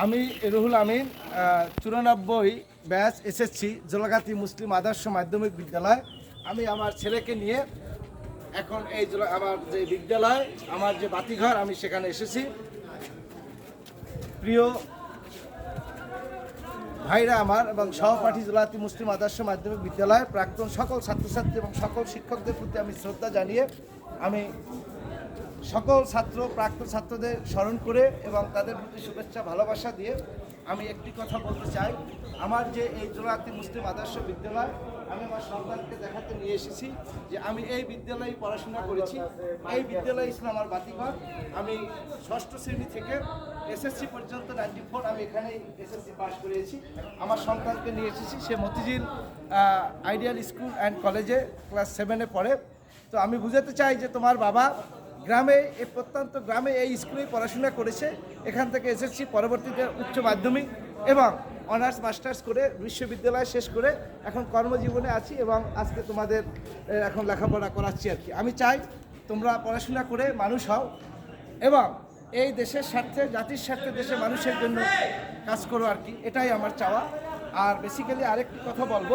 আমি রুহুল আমিন চুরানব্বই batch SSC জোলাগাতি মুসলিম আদর্শ মাধ্যমিক বিদ্যালয়। আমি আমার ছেলেকে নিয়ে এখন এই আমার যে বিদ্যালয়, আমার যে বাতিঘর, আমি সেখানে এসেছি। প্রিয় ভাইরা আমার এবং সহপাঠী জোলাতি মুসলিম আদর্শ মাধ্যমিক বিদ্যালয়, প্রাক্তন সকল ছাত্রছাত্রী এবং সকল শিক্ষকদের প্রতি আমি শ্রদ্ধা জানিয়ে আমি সকল ছাত্র, প্রাক্তন ছাত্রদের স্মরণ করে এবং তাদের প্রতি শুভেচ্ছা, ভালোবাসা দিয়ে আমি একটি কথা বলতে চাই। আমার যে এই জোলাতি মুসলিম আদর্শ বিদ্যালয়, আমি আমার সন্তানকে দেখাতে নিয়ে এসেছি যে আমি এই বিদ্যালয়ে পড়াশোনা করেছি। এই বিদ্যালয় ইসলাম আমার বাতিঘর। আমি ষষ্ঠ শ্রেণি থেকে এসএসসি পর্যন্ত নাইনটি ফোর আমি এখানেই এসএসসি পাস করেছি। আমার সন্তানকে নিয়ে এসেছি। সে মতিঝিল আইডিয়াল স্কুল অ্যান্ড কলেজে ক্লাস সেভেনে পড়ে। তো আমি বুঝাতে চাই যে তোমার বাবা গ্রামে এই প্রত্যন্ত গ্রামে এই স্কুলেই পড়াশোনা করেছে। এখান থেকে এসেছি পরবর্তীতে উচ্চ মাধ্যমিক এবং অনার্স, মাস্টার্স করে বিশ্ববিদ্যালয় শেষ করে এখন কর্মজীবনে আছি এবং আজকে তোমাদের এখন লেখাপড়া করাচ্ছি আর কি। আমি চাই তোমরা পড়াশোনা করে মানুষ হও এবং এই দেশের স্বার্থে, জাতির স্বার্থে দেশের মানুষের জন্য কাজ করো আর কি। এটাই আমার চাওয়া। আর বেসিক্যালি আরেকটি কথা বলব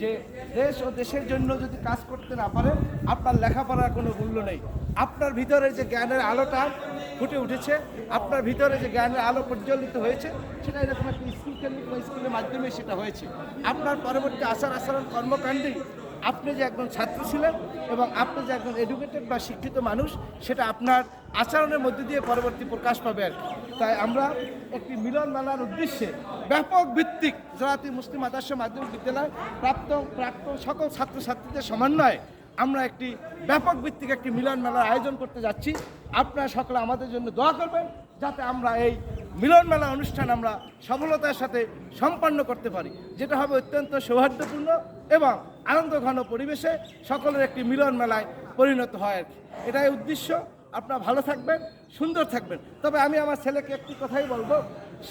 যে দেশ ও দেশের জন্য যদি কাজ করতে না পারেন আপনার লেখাপড়ার কোনো মূল্য নেই। আপনার ভিতরে যে জ্ঞানের আলোটা ফুটে উঠেছে, আপনার ভিতরে যে জ্ঞানের আলো প্রজ্বলিত হয়েছে, সেটা এরকম একটা স্কুল কেন্দ্রিক বা স্কুলের মাধ্যমে সেটা হয়েছে। আপনার পরবর্তী আচার আচরণ কর্মকাণ্ডেই আপনি যে একজন ছাত্র ছিলেন এবং আপনি যে একজন এডুকেটেড বা শিক্ষিত মানুষ, সেটা আপনার আচরণের মধ্যে দিয়ে পরবর্তী প্রকাশ পাবে তাই আমরা একটি মিলন মেলার উদ্দেশ্যে ব্যাপক ভিত্তিক জরাতি মুসলিম আদর্শ মাধ্যমিক বিদ্যালয় প্রাপ্ত প্রাক্তন সকল ছাত্রছাত্রীদের সমন্বয়ে আমরা একটি ব্যাপক ভিত্তিক একটি মিলন মেলার আয়োজন করতে যাচ্ছি। আপনারা সকলে আমাদের জন্য দোয়া করবেন, যাতে আমরা এই মিলন মেলা অনুষ্ঠান আমরা সফলতার সাথে সম্পন্ন করতে পারি, যেটা হবে অত্যন্ত সৌহার্দ্যপূর্ণ এবং আনন্দঘন পরিবেশে সকলের একটি মিলন মেলায় পরিণত হয় আর কি। এটাই উদ্দেশ্য। আপনারা ভালো থাকবেন, সুন্দর থাকবেন। তবে আমি আমার ছেলেকে একটি কথাই বলব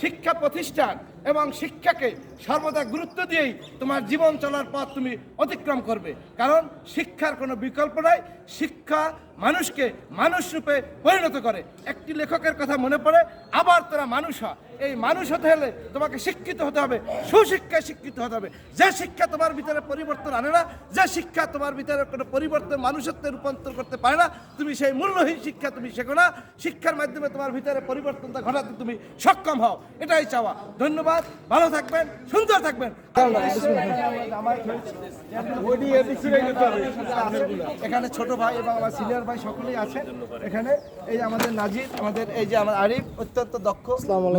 শিক্ষা প্রতিষ্ঠান এবং শিক্ষাকে সর্বদা গুরুত্ব দিয়েই তোমার জীবন চলার পথ তুমি অতিক্রম করবে। কারণ শিক্ষার কোনো বিকল্প নাই, শিক্ষা মানুষকে মানুষরূপে পরিণত করে। একটি লেখকের কথা মনে পড়ে, আবার তোরা মানুষ হ। এই মানুষ হতে হলে তোমাকে শিক্ষিত হতে হবে সুশিক্ষায় শিক্ষিত হতে হবে। যে শিক্ষা তোমার ভিতরে পরিবর্তন আনে না যে শিক্ষা তোমার ভিতরে কোনো পরিবর্তন মানুষত্বে রূপান্তর করতে পারে না তুমি সেই মূল্যহীন শিক্ষা তুমি শেখো না। শিক্ষার মাধ্যমে তোমার ভিতরে পরিবর্তনটা ঘটাতে তুমি সক্ষম হও। এটাই চাওয়া। ধন্যবাদ। ভালো থাকবেন সুন্দর থাকবেন। এখানে ছোট ভাই এবং আমার সিনিয়র ভাই সকলেই আছে। এখানে এই আমাদের নাজির আমাদের এই যে আমার আরিফ অত্যন্ত দক্ষ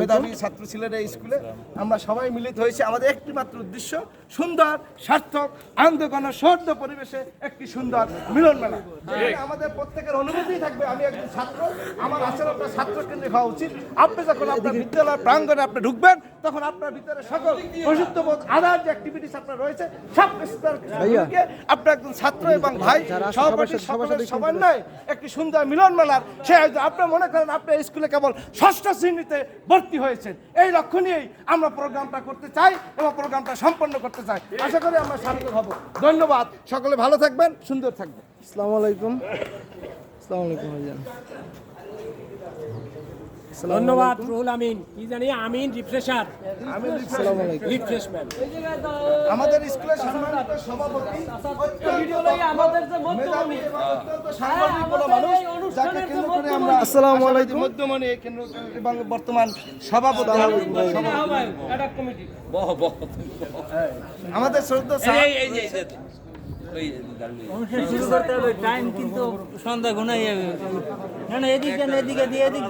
মেধাবী ছাত্র ছিলেন এই স্কুলে। আমরা সবাই মিলিত হয়েছি। আমাদের একটি মাত্র উদ্দেশ্য সুন্দর সার্থক আনন্দগণ সৌর্য পরিবেশে একটি সুন্দর মিলন মেলা। আমাদের প্রত্যেকের অনুভূতি থাকবে আমি একজন ছাত্র আমার আচরণটা ছাত্র কেন্দ্রিক হওয়া উচিত। আপনি যখন আপনার বিদ্যালয় প্রাঙ্গণে আপনি ঢুকবেন তখন আপনার ভিতরে সকল প্রসিদ্ধবোধ আদার যে অ্যাক্টিভিটিস আপনার রয়েছে সব স্তর ঢুকে আপনি একজন ছাত্র এবং ভাই সহপাঠী সকলের সমন্বয়ে একটি সুন্দর মিলন মেলার সে আয়োজন। আপনি মনে করেন আপনার স্কুলে কেবল ষষ্ঠ শ্রেণীতে ভর্তি হয়েছেন। এই লক্ষ্য নিয়েই আমরা প্রোগ্রামটা করতে চাই এবং প্রোগ্রামটা সম্পন্ন করতে চাই। আশা করি আমরা সার্থক হব। ধন্যবাদ। সকলে ভালো থাকবেন সুন্দর থাকবেন। আসসালামু আলাইকুম। আসসালামু আলাইকুম ধন্যবাদ রুহুল আমিন। কি জানি আমিন রিফ্রেশার রিফ্রেশমেন্ট আমাদের স্কুলের সম্মানিত সভাপতি আমাদের যে মেধাবী এবং অত্যন্ত মানুষ, যাকে কেন্দ্র করে আমরা আসসালামু আলাইকুম। মধ্যমণি কেন্দ্র এবং বর্তমান সভাপতি আমাদের শ্রদ্ধা টাইম কিন্তু সন্ধ্যা ঘনাই যাবে। না না এদিক এদিকে দিয়ে এদিক